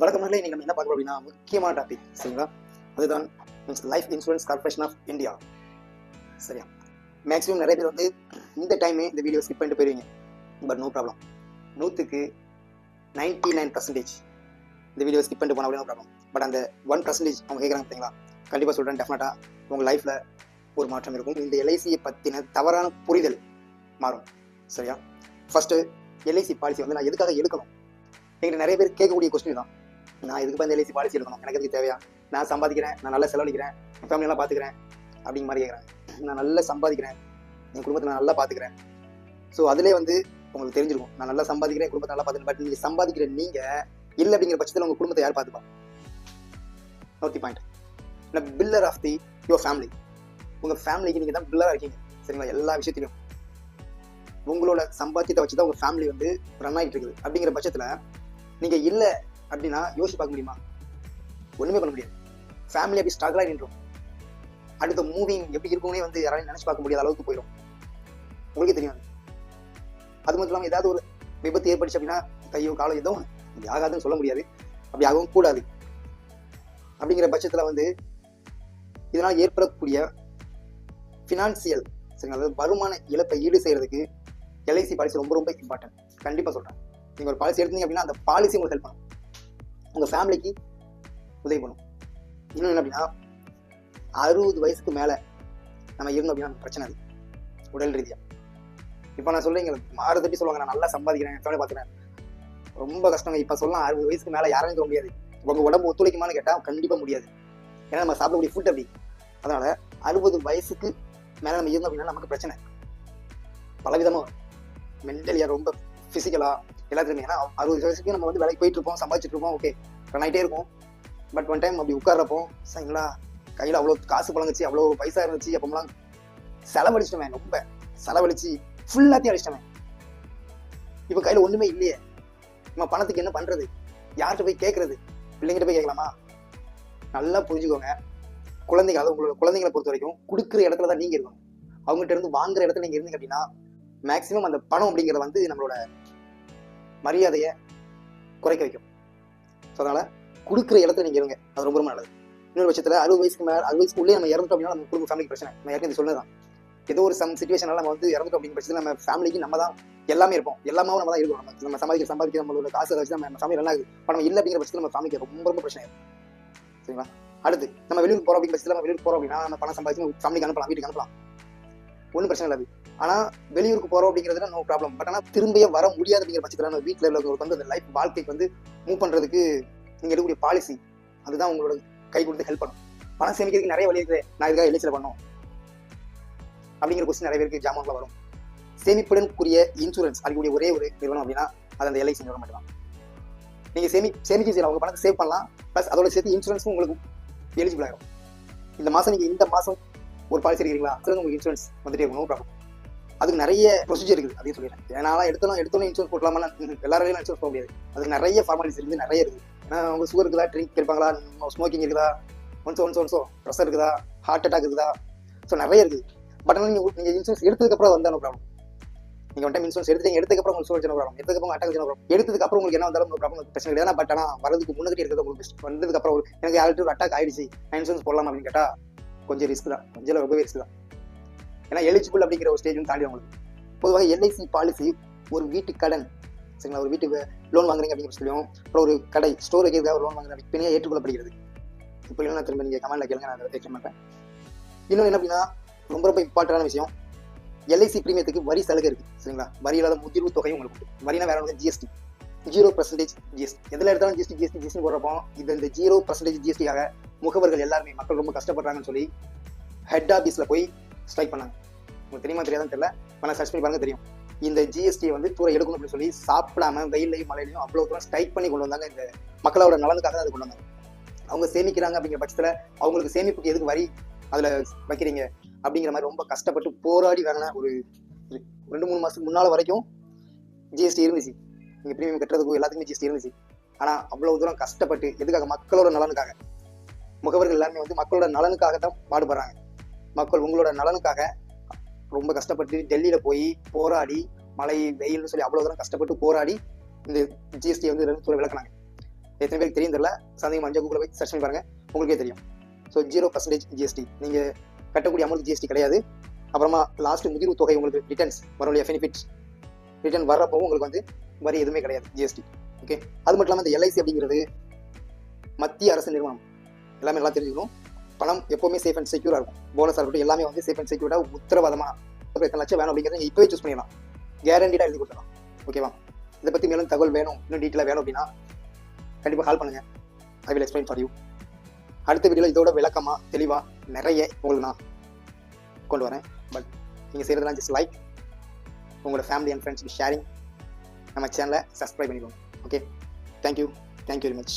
வழக்கம் இன்னைக்கு நம்ம என்ன பார்க்குறோம் அப்படின்னா முக்கியமான டாபிக் சரிங்களா? அதுதான் means life insurance corporation of India சரியா? மேக்ஸிமம் நிறைய பேர் வந்து இந்த டைமே இந்த வீடியோ ஸ்கிப் பண்ணிட்டு போயிருவீங்க. பட் நோ ப்ராப்ளம் நூற்றுக்கு நைன்டி நைன் பர்சன்டேஜ் இந்த வீடியோ ஸ்கிப் பண்ணிட்டு போனால் அப்படின்னா ப்ராப்ளம் பட் அந்த ஒன் பர்சன்டேஜ் அவங்க கேட்குறாங்க பார்த்தீங்களா கண்டிப்பாக சொல்கிறேன் டெஃபினட்டாக உங்கள் லைஃப்பில் ஒரு மாற்றம் இருக்கும். இந்த எல்ஐசியை பற்றின தவறான புரிதல் மாறும். சரியா? ஃபஸ்ட்டு எல்ஐசி பாலிசி வந்து நான் எதுக்காக எடுக்கணும்? எங்கிட்ட நிறைய பேர் கேட்கக்கூடிய கொஸ்டின் தான் நான் இதுக்கு இந்த எல்ஐசி பாலிசி எடுக்கணும். எனக்கு எதுக்கு தேவையா? நான் சம்பாதிக்கிறேன். நான் நல்லா செலவழிக்கிறேன். என் ஃபேமிலியெல்லாம் பார்த்துக்கிறேன் அப்படிங்கிற மாதிரி கேட்குறேன் நான் நல்லா சம்பாதிக்கிறேன். என் குடும்பத்தை நான் நல்லா பார்த்துக்கிறேன் ஸோ அதிலே வந்து உங்களுக்கு தெரிஞ்சிருக்கும். நான் நல்லா சம்பாதிக்கிறேன் குடும்பத்தை நல்லா பார்த்துக்கிறேன் பட் நீங்கள் சம்பாதிக்கிற நீங்கள் இல்லை அப்படிங்கிற பட்சத்தில் உங்கள் குடும்பத்தை யார் பார்த்துப்பா நோட்டி பாயிண்ட் நான் pillar of the your family உங்கள் ஃபேமிலிக்கு நீங்கள் தான் பில்லராக இருக்கீங்க. சரிங்களா? எல்லா விஷயத்திலும். உங்களோட சம்பாத்தியத்தை வச்சு தான் உங்கள் ஃபேமிலி வந்து ரன் ஆகிட்டு இருக்குது. அப்படிங்கிற பட்சத்தில் நீங்கள் இல்லை அப்படின்னா யோசிச்சு பார்க்க முடியுமா? ஒன்றுமே பண்ண முடியாது. ஃபேமிலி அப்படி ஸ்ட்ரகிள் ஆகி நின்றோம் அடுத்த மூவிங் எப்படி இருக்கும்னே வந்து யாராலையும் நினச்சி பார்க்க முடியாத அளவுக்கு போயிடும். உங்களுக்கே தெரியும் அது. மட்டும் இல்லாமல் ஏதாவது ஒரு விபத்து ஏற்பட்டுச்சு அப்படின்னா கையோ காலோ ஏதோ ஆகாதுன்னு சொல்ல முடியாது. அப்படி ஆகவும் கூடாது. அப்படிங்கிற பட்சத்தில் வந்து இதனால் ஏற்படக்கூடிய ஃபினான்சியல் சரிங்களா? அதாவது வருமான இழப்பை ஈடு செய்கிறதுக்கு எல்ஐசி பாலிசி ரொம்ப ரொம்ப இம்பார்ட்டன்ட் கண்டிப்பாக சொல்கிறேன் நீங்கள் ஒரு பாலிசி எடுத்தீங்க அப்படின்னா அந்த பாலிசி உங்களுக்கு ஹெல்ப் பண்ணும். உங்கள் ஃபேமிலிக்கு உதவி பண்ணும். இன்னும் என்ன அப்படின்னா அறுபது வயசுக்கு மேலே நம்ம இருந்தோம் அப்படின்னா பிரச்சனை அது உடல் ரீதியாக இப்போ நான் சொல்றீங்க மாறு தட்டி சொல்லுவாங்க. நான் நல்லா சம்பாதிக்கிறேன் ஃபேமிலி பார்த்துக்கிறேன் ரொம்ப கஷ்டங்க. இப்போ சொல்லலாம் அறுபது வயசுக்கு மேலே யாரும் இருக்க முடியாது. உங்கள் உடம்பு ஒத்துழைக்குமான்னு கேட்டால் கண்டிப்பாக முடியாது. ஏன்னா நம்ம சாப்பிடக்கூடிய ஃபுட் அப்படி. அதனால அறுபது வயசுக்கு மேலே நம்ம இருந்தோம் அப்படின்னா நமக்கு பிரச்சனை. பலவிதமாக மென்டலியாக ரொம்ப ஃபிசிக்கலாக எல்லாத்துக்குமே ஏன்னா அறுபது வயசுக்கு நம்ம வந்து வேலைக்கு போயிட்டு இருப்போம் சம்பாதிச்சிட்டு இருப்போம் ஓகே ரன் ஆகிட்டே இருக்கும். பட் ஒன் டைம் அப்படி உட்கார்றப்போ சரிங்களா? கையில் அவ்வளோ காசு பழங்குச்சு அவ்வளோ பைசா இருந்துச்சு அப்போலாம் செலவழிச்சிட்டவன் ரொம்ப. செலவழிச்சு ஃபுல்லாத்தையும் அடிச்சிட்டவன் இப்போ கையில் ஒன்றுமே இல்லையே. நம்ம பணத்துக்கு என்ன பண்ணுறது யார்கிட்ட போய் கேட்குறது பிள்ளைங்கிட்ட போய் கேட்கலாமா நல்லா புரிஞ்சுக்கோங்க. குழந்தைங்க அதாவது உங்களோட குழந்தைங்களை பொறுத்த வரைக்கும் கொடுக்குற இடத்துல தான் நீங்கள் இருக்கணும். அவங்ககிட்ட இருந்து வாங்குற இடத்துல நீங்கள் இருந்தீங்க அப்படின்னா மேக்ஸிமம் அந்த பணம் அப்படிங்கிறத வந்து நம்மளோட மரியாதையை குறைக்க வைக்கும். ஸோ அதனால் கொடுக்குற இடத்துல நீங்கள் இருங்க அது ரொம்ப ரொம்ப நல்லது. இன்னொரு பட்சத்தில் அறுபது வயசுக்கு மேலே அறுபது வயசுக்குள்ளே நம்ம இறந்துட்டோம் அப்படின்னா நம்ம குடும்ப ஃபேமிலிக்கு பிரச்சனை. நம்ம ஏற்கனவே சொன்னதான் ஏதோ ஒரு சம் சுச்சுவேஷனால நம்ம வந்து இறந்துட்டோம் அப்படிங்கிற பட்சத்தில் நம்ம ஃபேமிலிக்கு நம்ம தான் எல்லாமே இருப்போம். எல்லாமே நம்ம தான் இருக்கும். நம்ம நம்ம சம்பாதிக்க சம்பாதிக்க நம்மளோட காசை வச்சு நம்ம ஃபேமிலி ரன் ஆகுது பணம் இல்லை அப்படிங்கிற பட்சத்தில் நம்ம ஃபேமிலிக்கு ரொம்ப ரொம்ப பிரச்சனை. சரிங்களா? அடுத்து நம்ம வெளியூர் போகிறோம் அப்படிங்கிற பட்சத்தில் நம்ம வெளியூர் போகிறோம் அப்படின்னா நம்ம பணம் சம்பாதிச்சு ஃபேமிலிக்கு அனுப்பலாம் வீட்டுக்கு அனுப்பலாம். ஒன்றும் பிரச்சனை இல்லை ஆனால் வெளியூருக்கு போகிறோம் அப்படிங்கிறதுல நோ ப்ராப்ளம் பட் ஆனால் திரும்பியே வர முடியாது அப்படிங்கிற பட்சத்தில் நம்ம வீட்டில் உள்ளவங்களுக்கு வந்து அந்த லைஃப் வாழ்க்கைக்கு வந்து மூவ் பண்ணுறதுக்கு நீங்கள் எடுக்கக்கூடிய பாலிசி அதுதான் உங்களோட கை கொடுத்து ஹெல்ப் பண்ணும். பணம் சேமிக்கிறதுக்கு நிறைய வழி இருக்குது நான் இதுக்காக எல்ஐசியில் பண்ணோம். அப்படிங்கிற கொஸ்டின் நிறைய பேருக்கு ஜாமான்ல வரும். சேமிப்புடன் கூடிய இன்சூரன்ஸ் அதுக்குரிய ஒரே ஒரு நிறுவனம் அப்படின்னா அது அந்த எல்ஐசி நிறுவனம் மட்டும் தான் நீங்கள் சேமி சேமிக்க செய்யலாம். உங்கள் பணத்தை சேவ் பண்ணலாம். ப்ளஸ் அதோட சேர்த்து இன்சூரன்ஸும் உங்களுக்கு எலிஜிபிள் ஆகிடும் இந்த மாதம் நீங்கள் இந்த மாதம் ஒரு பாலிசி எடுக்கிறீங்களா? அதுல உங்களுக்கு இன்சூரன்ஸ் வந்துட்டே நோ ப்ராப்ளம் அதுக்கு நிறைய ப்ரொசீஜர் இருக்குது. அதையும் சொல்லிடுறேன். ஏன்னா எடுத்தாலும் எடுத்தோன்னே இன்சூரன்ஸ் போட்டலாமா எல்லாரையும் இன்சூரன்ஸ் போட முடியாது. அதுக்கு நிறைய ஃபார்மாலிட்டிஸ் இருக்குது நிறைய இருக்குது. ஏன்னா அவங்க சுகர் இருக்குதா? ட்ரிங்க் இருப்பாங்களா ஸ்மோக்கிங் இருக்குதா? ஒன்ஸ் ஒன்ஸ் ஒன்ஸோ ப்ரெஷர் இருக்குதா? ஹார்ட் அட்டாக் இருக்குதா? ஸோ நிறைய இருக்குது. பட் ஆனால் நீங்கள் நீங்கள் இன்சூரன்ஸ் எடுத்ததுக்கப்புறம் வந்தால் ப்ராப்ளம் நீங்கள் ஒன் டைம் இன்சூரன்ஸ் எடுத்தீங்க எடுத்துக்கப்புறம் உங்களுக்கு சுகர் ப்ராப்ளம் எடுத்துக்கப்புறம் அட்டாக் ப்ராப்ளம் எடுத்ததுக்கப்புறம் உங்களுக்கு என்ன வந்தாலும் ப்ராப்ளம் பிரச்சனை கிடையாது பட் ஆனால் வரதுக்கு முன்னாடி இருக்கிறது உங்களுக்கு வந்ததுக்கப்புறம் எனக்கு ஆல்ரெடி ஒரு அட்டாக் ஆயிடுச்சு. நான் இன்சூரன்ஸ் போடலாம் அப்படின்னு கேட்டால் கொஞ்சம் ரிஸ்க் தான். கொஞ்சம் ரொம்பவே ரிஸ்க் தான். ஏன்னா எலிஜிபிள் அப்படிங்கிற ஒரு ஸ்டேஜ் தாண்டி உங்களுக்கு பொதுவாக எல்ஐசி பாலிசி ஒரு வீட்டு கடன் சரிங்களா? ஒரு வீட்டுக்கு லோன் வாங்குறீங்க அப்படிங்கிற சொல்லியும் அப்புறம் ஒரு கடை ஸ்டோர் வைக்கிறதுக்காக லோன் வாங்குற பிணையாக ஏற்றுக்கொள்ளப்படுகிறது. இப்படி நான் திரும்ப நீங்கள் கமெண்ட்ல கேளுங்க நான் அதை மாட்டேன் இன்னொன்று என்ன அப்படின்னா ரொம்ப ரொம்ப இம்பார்ட்டன்டான விஷயம். எல்ஐசி பிரீமியத்துக்கு வரி சலுகை இருக்குது சரிங்களா? வரி இல்லாத முதிர்வு தொகையும் உங்களுக்கு உண்டு. வரினா வேற ஒன்று ஜிஎஸ்டி ஜீரோ பர்சன்டேஜ் ஜிஎஸ்டி எதில் எடுத்தாலும் ஜிஎஸ்டி ஜிஎஸ்டி ஜிஎஸ்டி போடுறப்போ இது இந்த ஜீரோ பர்சன்டேஜ் ஜிஎஸ்டிக்காக முகவர்கள் எல்லாருமே மக்கள் ரொம்ப கஷ்டப்படுறாங்கன்னு சொல்லி ஹெட் ஆஃபீஸில் போய் ஸ்ட்ரைக் பண்ணாங்க. உங்களுக்கு தெரியுமா தெரியாதுன்னு தெரியல. ஆனால் சர்ச் பண்ணி பாருங்க தெரியும். இந்த ஜிஎஸ்டியை வந்து தூரம் எடுக்கணும் அப்படின்னு சொல்லி சாப்பிடாம வெயிலையும் மழையிலையும் அவ்வளோ தூரம் ஸ்ட்ரைக் பண்ணி கொண்டு வந்தாங்க. இந்த மக்களோட நலனுக்காக தான் அது கொண்டு வந்தாங்க. அவங்க சேமிக்கிறாங்க அப்படிங்கிற பட்சத்தில் அவங்களுக்கு சேமிப்புக்கு எதுக்கு வரி அதில் வைக்கிறீங்க? அப்படிங்கிற மாதிரி ரொம்ப கஷ்டப்பட்டு போராடி வாங்கின ஒரு ரெண்டு மூணு மாதத்துக்கு முன்னால் வரைக்கும் ஜிஎஸ்டி இருந்துச்சு. நீங்கள் ப்ரீமியம் கட்டுறதுக்கும் எல்லாத்துக்குமே ஜிஎஸ்டி இருந்துச்சு. ஆனால் அவ்வளோ தூரம் கஷ்டப்பட்டு எதுக்காக? மக்களோட நலனுக்காக. முகவர்கள் எல்லாருமே வந்து மக்களோட நலனுக்காக தான் பாடுபடுறாங்க. மக்கள் உங்களோட நலனுக்காக ரொம்ப கஷ்டப்பட்டு டெல்லியில் போய் போராடி மழை வெயில்னு சொல்லி அவ்வளோ தூரம் கஷ்டப்பட்டு போராடி இந்த ஜிஎஸ்டி வந்து ரெண்டு சொல்ல விளக்குனாங்க. எத்தனை பேருக்கு தெரியும் தெரியல. சந்தேகம் அஞ்சு கூகுள் போய் சர்ச் பண்ணி பாருங்க. உங்களுக்கே தெரியும். ஸோ ஜீரோ பர்சன்டேஜ் ஜிஎஸ்டி நீங்கள் கட்டக்கூடிய அமௌண்ட் ஜிஎஸ்டி கிடையாது. அப்புறமா லாஸ்ட் முதிர்வு தொகை உங்களுக்கு ரிட்டர்ன்ஸ் வரும் பெனிஃபிட்ஸ் ரிட்டர்ன் வர்றப்போ உங்களுக்கு வந்து வரி எதுவுமே கிடையாது ஜிஎஸ்டி ஓகே அது மட்டும் இல்லாமல் இந்த எல்ஐசி அப்படிங்கிறது மத்திய அரசு நிறுவனம். எல்லாமே நல்லா தெரிஞ்சுக்கணும் பணம் எப்போவுமே சேஃப் அண்ட் செக்யூராக இருக்கும். போனஸாக இருக்கட்டும் எல்லாமே வந்து சேஃப் அண்ட் செக்யூராக உத்தரவாதமாக எத்தனை லட்சம் வேணும் அப்படிங்கிறத நீங்கள் இப்போவே சூஸ் பண்ணிடலாம். கேரண்டீடாக எழுதி கொடுத்துடலாம். ஓகேவா இதை பற்றி மேலும் தகவல் வேணும் இன்னும் டீட்டெயிலாக வேணும் அப்படின்னா கண்டிப்பாக கால் பண்ணுங்கள் I will explain for you அடுத்த வீடியோவில் இதோட விளக்கமாக தெளிவாக நிறைய உங்களுக்கு நான் கொண்டு வரேன். பட் நீங்கள் செய்கிறதுலாம் ஜஸ்ட் லைக் உங்களோட ஃபேமிலி அண்ட் ஃப்ரெண்ட்ஸ்க்கு ஷேரிங் நம்ம சேனலை சப்ஸ்கிரைப் பண்ணிக்கோங்க. Okay thank you thank you very much